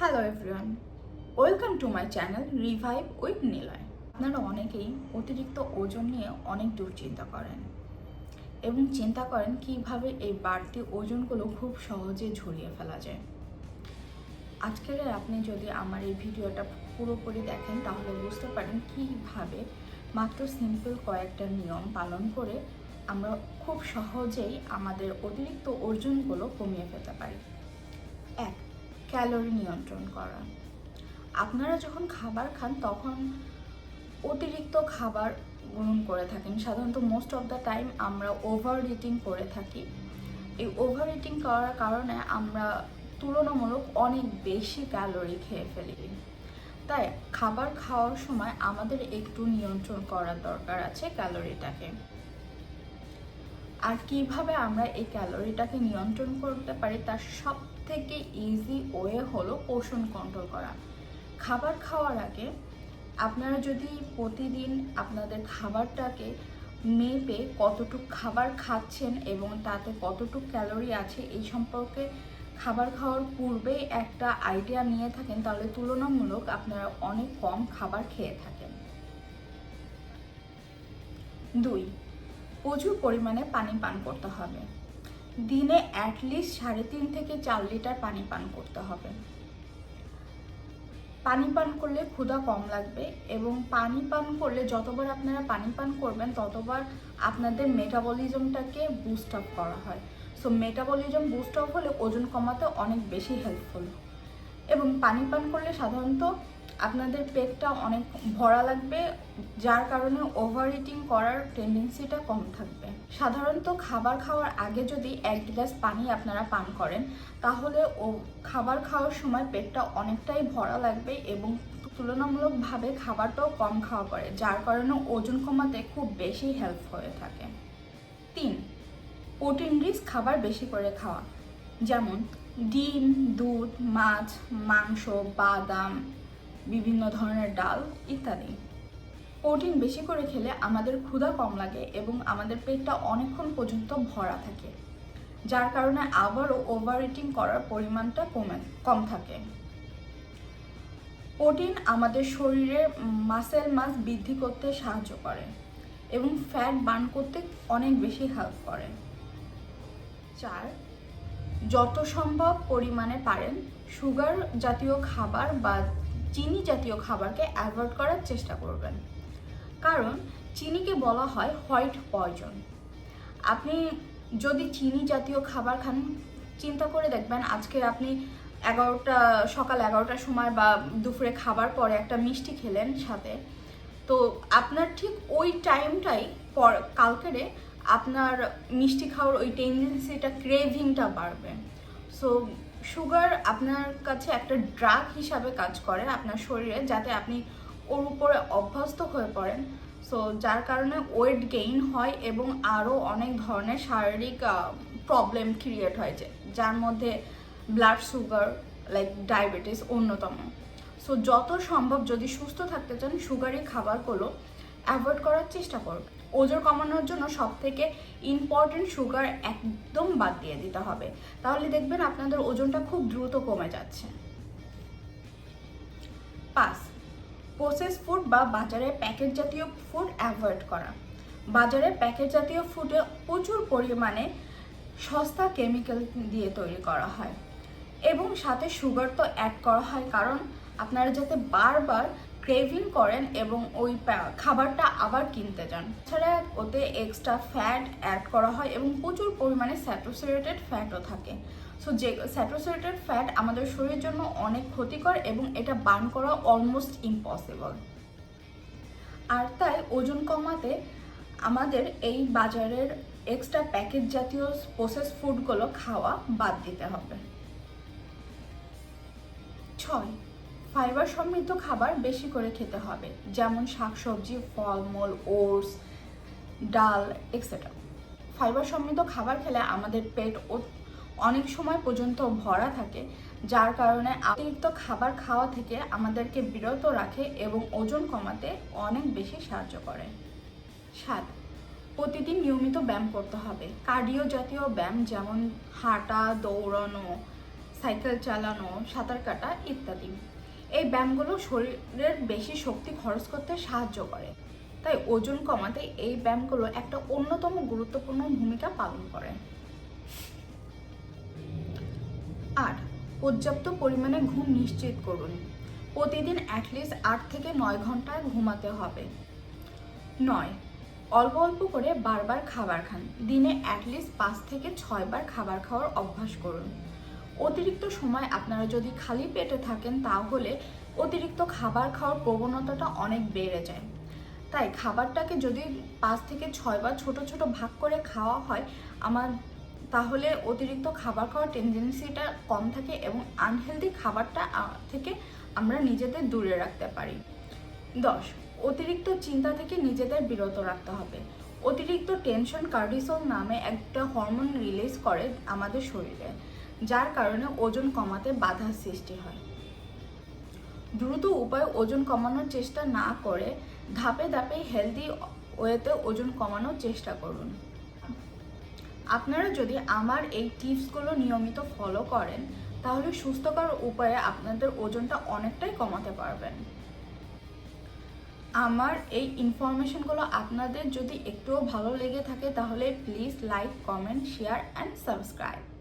Hello everyone welcome to my channel revive with Niloy আপনারা অনেকেই অতিরিক্ত ওজন নিয়ে অনেক দুশ্চিন্তা করেন এবং চিন্তা করেন কীভাবে এই বাড়তি ওজনগুলো খুব সহজে ঝরিয়ে ফেলা যায়। আজকের আপনি যদি আমার এই ভিডিওটা পুরোপুরি দেখেন, তাহলে বুঝতে পারেন কীভাবে মাত্র সিম্পল কয়েকটা নিয়ম পালন করে আমরা খুব সহজেই আমাদের অতিরিক্ত ওজনগুলো কমিয়ে ফেলতে পারি। এক ক্যালোরি নিয়ন্ত্রণ করা। আপনারা যখন খাবার খান, তখন অতিরিক্ত খাবার গ্রহণ করে থাকেন। সাধারণত মোস্ট অফ দ্য টাইম আমরা ওভার ইটিং করে থাকি। এই ওভার ইটিং করার কারণে আমরা তুলনামূলক অনেক বেশি ক্যালোরি খেয়ে ফেলি। তাই খাবার খাওয়ার সময় আমাদের একটু নিয়ন্ত্রণ করার দরকার আছে ক্যালোরিটাকে। আর কীভাবে আমরা এই ক্যালোরিটাকে নিয়ন্ত্রণ করতে পারি, তার সব থেকে ইজি ওয়ে হলো পোষণ কন্ট্রোল করা। খাবার খাওয়ার আগে আপনারা যদি প্রতিদিন আপনাদের খাবারটাকে মেপে কতটুক খাবার খাচ্ছেন এবং তাতে কতটুক ক্যালোরি আছে, এই সম্পর্কে খাবার খাওয়ার পূর্বেই একটা আইডিয়া নিয়ে থাকেন, তাহলে তুলনামূলক আপনারা অনেক কম খাবার খেয়ে থাকেন। দুই, প্রচুর পরিমাণে পানি পান করতে হবে। দিনে অ্যাটলিস্ট সাড়ে তিন থেকে চার লিটার পানি পান করতে হবে। পানি পান করলে ক্ষুধা কম লাগবে এবং পানি পান করলে যতবার আপনারা পানি পান করবেন, ততবার আপনাদের মেটাবলিজমটাকে বুস্ট আপ করা হয়। সো মেটাবলিজম বুস্ট আপ হলে ওজন কমাতে অনেক বেশি হেল্পফুল এবং পানি পান করলে সাধারণত আপনাদের পেটটা অনেক ভরা লাগবে, যার কারণে ওভার ইটিং করার টেন্ডেন্সিটা কম থাকবে। সাধারণত খাবার খাওয়ার আগে যদি এক গ্লাস পানি আপনারা পান করেন, তাহলে ও খাবার খাওয়ার সময় পেটটা অনেকটাই ভরা লাগবে এবং তুলনামূলকভাবে খাবারটাও কম খাওয়া পড়ে, যার কারণে ওজন কমাতে খুব বেশি হেল্প হয়ে থাকে। তিন প্রোটিন রিচ খাবার বেশি করে খাওয়া, যেমন ডিম, দুধ, মাছ, মাংস, বাদাম বিভিন্ন ধরনের ডাল ইত্যাদি। প্রোটিন বেশি করে খেলে আমাদের ক্ষুধা কম লাগে এবং আমাদের পেটটা অনেকক্ষণ পর্যন্ত ভরা থাকে, যার কারণে আবারও ওভার ইটিং করার পরিমাণটা কমে, কম থাকে। প্রোটিন আমাদের শরীরে মাসেল মাস বৃদ্ধি করতে সাহায্য করে এবং ফ্যাট বার্ন করতে অনেক বেশি হেল্প করে। চার, যত সম্ভব পরিমাণে পারেন সুগার জাতীয় খাবার বা চিনি জাতীয় খাবারকে অ্যাভয়েড করার চেষ্টা করবেন। কারণ চিনিকে বলা হয় হোয়াইট পয়জন আপনি যদি চিনি জাতীয় খাবার খান, চিন্তা করে দেখবেন আজকে আপনি এগারোটা, সকাল এগারোটার সময় বা দুপুরে খাবার পরে একটা মিষ্টি খেলেন সাথে, তো আপনার ঠিক ওই টাইমটাই পর, কালকেরে আপনার মিষ্টি খাওয়ার ওই টেন্ডেন্সিটা ক্রেভিংটা বাড়বে। সো সুগার আপনার কাছে একটা ড্রাগ হিসাবে কাজ করে আপনার শরীরে যাতে আপনি ওর উপরে অভ্যস্ত হয়ে পড়েন। সো যার কারণে ওয়েট গেইন হয় এবং আরও অনেক ধরনের শারীরিক প্রবলেম ক্রিয়েট হয়েছে যার মধ্যে ব্লাড সুগার লাইক ডায়াবেটিস অন্যতম। সো যত সম্ভব যদি সুস্থ থাকতে চান সুগারি খাবারগুলো অ্যাভয়েড করার চেষ্টা করবে ওজন কমানোর জন্য সব থেকে ইম্পর্টেন্ট সুগার একদম বাদ দিয়ে দিতে হবে। তাহলে দেখবেন আপনাদের ওজনটা খুব দ্রুত কমে যাচ্ছে। পাঁচ প্রসেস ফুড বা বাজারে প্যাকেট জাতীয় ফুড অ্যাভয়েড করা। বাজারে প্যাকেট জাতীয় ফুডে প্রচুর পরিমাণে সস্তা কেমিক্যাল দিয়ে তৈরি করা হয়। এবং সাথে সুগার তো অ্যাড করা হয়, কারণ আপনারা যাতে বারবার ক্রেভিং করেন এবং ওই খাবারটা আবার কিনতে যান। এছাড়া ওতে এক্সট্রা ফ্যাট অ্যাড করা হয় এবং প্রচুর পরিমাণে স্যাটোসিরেটেড ফ্যাটও থাকে। সো যে স্যাটোসিরেটেড ফ্যাট আমাদের শরীরের জন্য অনেক ক্ষতিকর এবং এটা বার্ন করা অলমোস্ট ইম্পসিবল আর তাই ওজন কমাতে আমাদের এই বাজারের এক্সট্রা প্যাকেট জাতীয় প্রসেস ফুডগুলো খাওয়া বাদ দিতে হবে। ছয় ফাইবার সমৃদ্ধ খাবার বেশি করে খেতে হবে, যেমন শাকসবজি, ফলমূল, ওটস, ডাল এক্সেট্রা ফাইবার সমৃদ্ধ খাবার খেলে আমাদের পেট অনেক সময় পর্যন্ত ভরা থাকে, যার কারণে অতিরিক্ত খাবার খাওয়া থেকে আমাদেরকে বিরত রাখে এবং ওজন কমাতে অনেক বেশি সাহায্য করে। সাত, প্রতিদিন নিয়মিত ব্যায়াম করতে হবে। কার্ডিও জাতীয় ব্যায়াম যেমন হাঁটা, দৌড়ানো, সাইকেল চালানো, সাঁতার কাটা ইত্যাদি। এই ব্যায়ামগুলো শরীরের বেশি শক্তি খরচ করতে সাহায্য করে। তাই ওজন কমাতে এই ব্যায়ামগুলো একটা অন্যতম গুরুত্বপূর্ণ ভূমিকা পালন করে। আট, পর্যাপ্ত পরিমাণে ঘুম নিশ্চিত করুন। প্রতিদিন অ্যাটলিস্ট আট থেকে নয় ঘণ্টা ঘুমাতে হবে। নয়, অল্প অল্প করে বারবার খাবার খান। দিনে অ্যাটলিস্ট পাঁচ থেকে ছয়বার খাবার খাওয়ার অভ্যাস করুন। অতিরিক্ত সময় আপনারা যদি খালি পেটে থাকেন, তাহলে অতিরিক্ত খাবার খাওয়ার প্রবণতাটা অনেক বেড়ে যায়। তাই খাবারটাকে যদি পাঁচ থেকে ছয়বার ছোট ছোট ভাগ করে খাওয়া হয়, আমার তাহলে অতিরিক্ত খাবার খাওয়ার টেন্ডেন্সিটা কম থাকে এবং আনহেলদি খাবারটা থেকে আমরা নিজেদের দূরে রাখতে পারি। দশ, অতিরিক্ত চিন্তা থেকে নিজেদের বিরত রাখতে হবে। অতিরিক্ত টেনশন কার্ডিসল নামে একটা হরমোন রিলিজ করে আমাদের শরীরে। যার কারণে ওজন কমাতে বাধা সৃষ্টি হয়। দ্রুত উপায়ে ওজন কমানোর চেষ্টা না করে ধাপে ধাপে হেলদি ওয়েতে ওজন কমানোর চেষ্টা করুন। আপনারা যদি আমার এই টিপসগুলো নিয়মিত ফলো করেন, তাহলে সুস্থকর উপায়ে আপনাদের ওজনটা অনেকটাই কমাতে পারবেন। আমার এই ইনফরমেশনগুলো আপনাদের যদি একটুও ভালো লেগে থাকে, তাহলে please like comment share and subscribe